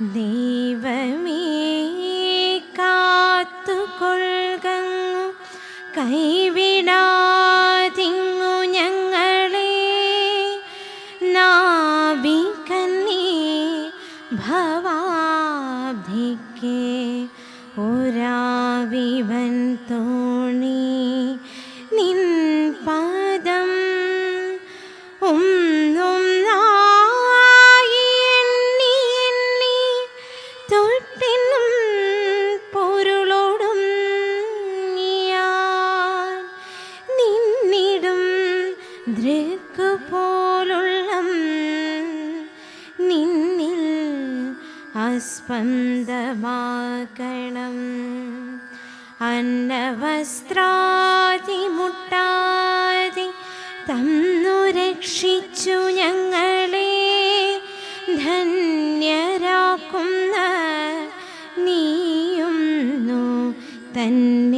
ദൈവമേ കാത്തുകൊള്ളുകങ്ങു കൈവിടാതിങ്ങു ഞങ്ങളെ. നാവിക്കന്നീ ഭവാബ്ധിക്ക്. ഒരാവിവൻ തോണി നിൻ പദം അസ്പന്ദമാകണം അന്നവസ്ത്രാതി മുട്ടാതി തന്നു രക്ഷിച്ചു ഞങ്ങളെ. ധന്യരാക്കുന്ന നീയുന്നു തന്നെ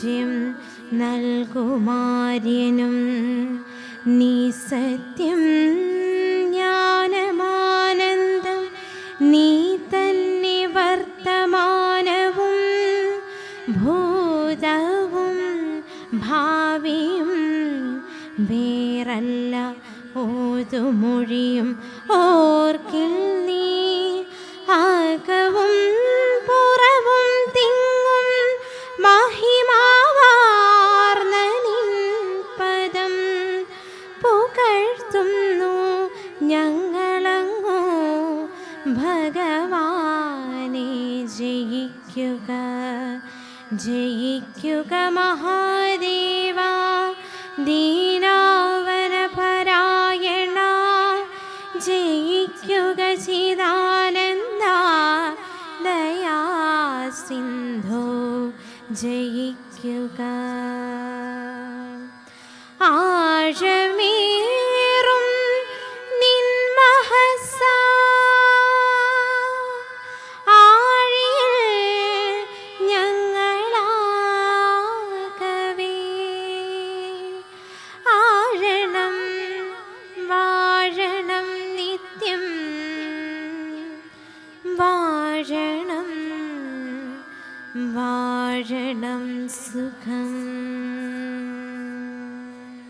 സായോജ്യം നൽകുമാര്യനും നീ സത്യം ജ്ഞാനമാനന്ദം നീ തന്നെ വർത്തമാനവും ഭൂതവും ഭാവിയും വേറല്ല ഓതുമൊഴിയും ഓർക്കിൽ നീ ഭഗവാനെ ജയിക്കുക. ജയിക്കുക മഹാദേവ ദീനാവന പരായണ ജയിക്കുക ചിദാനന്ദ ദയാ സിന്ധോ ജയിക്കുക. ആഴമേറും വാഴണം സുഖം.